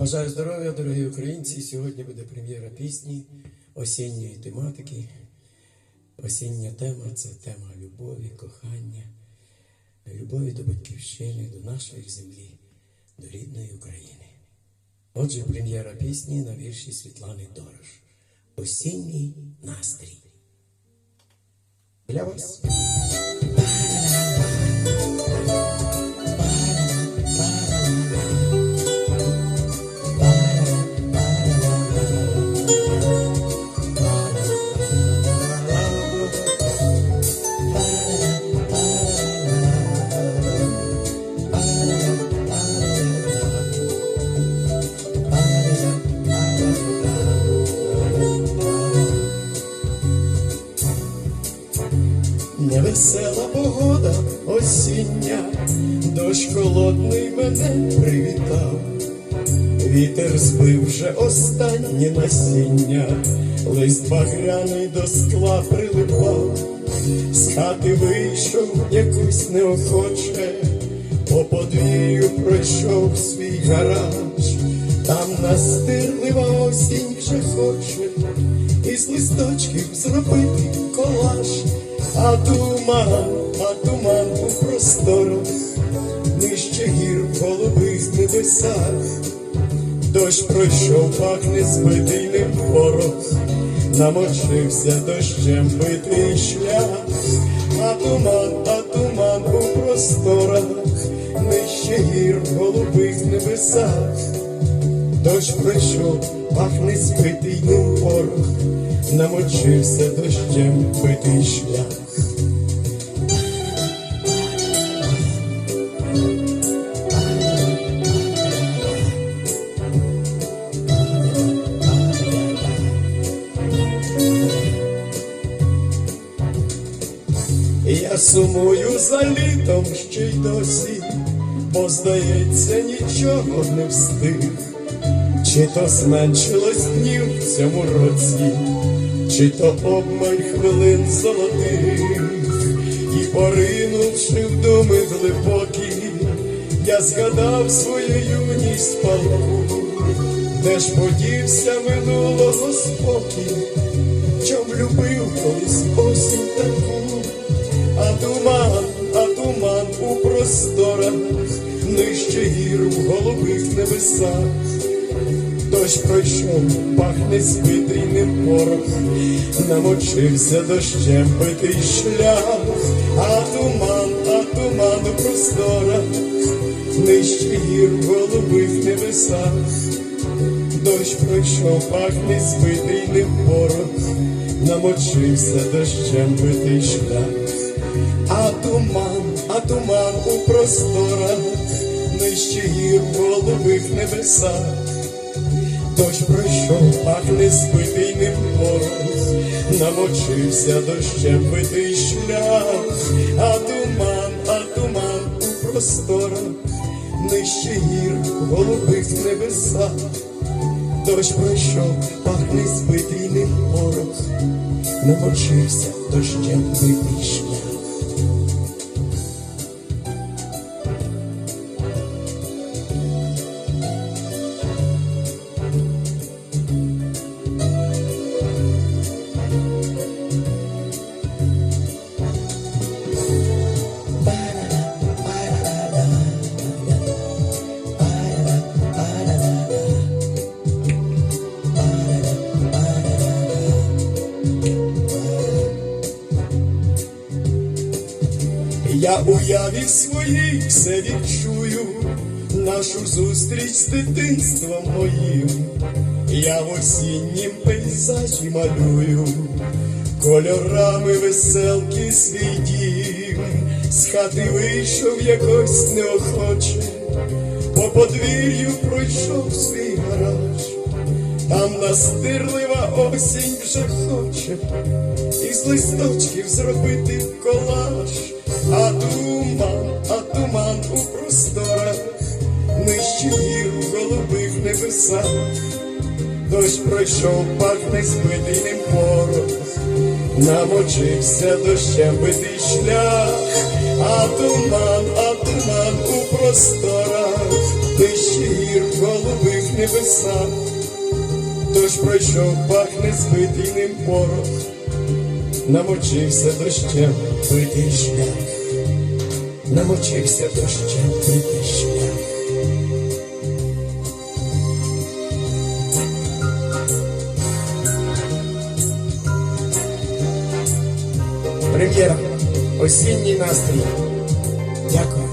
Бажаю здоров'я, дорогі українці. Сьогодні буде прем'єра пісні осінньої тематики. Осіння тема це тема любові, кохання, любові до батьківщини, до нашої землі, до рідної України. Отже, прем'єра пісні на вірші Світлани Дорош. Осінній настрій. Для вас. Невесела погода осіння, дощ холодний мене привітав, вітер збив вже останнє насіння, лист багряний до скла прилипав, з хати вийшов якось неохоче, по подвір'ю пройшов свій гараж, там настирлива осінь вже хоче, із листочків зробити колаж. А туман, а туман у просторах, нижче гір голубих небесах, дощ пройшов, пахне збитий ним порох, намочився дощем битий шлях, а туман, а туман у просторах, нижче гір голубих небесах, дощ пройшов, пахне збитий порох, намочився дощем битий шлях. Сумую за літом ще й досі, бо здається, нічого не встиг, чи то зменшилось днів в цьому році, чи то обмаль хвилин золотих, і поринувши в думи глибокі, я згадав свою юність палку, де ж подівся минулого спокій, чом любив колись просторах, нижче гір в голубих небесах, дощ пройшов, пахне збитий порох, намочився дощем битий шлях, а туман, а туман у просторах, нижче гір в голубих небесах, дощ пройшов, пахне збитий порох, намочився дощем битий шлях. Туман, у просторах, нижче гір в голубих небесах, дощ пройшов, пахне збитий ним порох, намочився дощем битий шлях, а туман, а туман у просторах, нижче гір в голубих небесах, дощ пройшов, пахне збитий ним порох, намочився дощем битий шлях. Я уяві своїй все відчую, нашу зустріч з дитинством моїм, я в осіннім пейзажі малюю, кольорами веселки свій дім, з хати вийшов якось неохоче, по подвір'ю пройшов свій гараж, там настирлива осінь вже хоче, із листочків зробити колаж. А туман, а туман у просторах, нижче гір в голубих небесах, дощ пройшов, пахне збитий порох, намочився дощем битий шлях, а туман, а туман у просторах, нижче гір в голубих небеса, дощ пройшов, пахне збитий ним порох, намочився дощем Битий шлях, намочився дощем битий шлях. Осінній настрій. Дякую.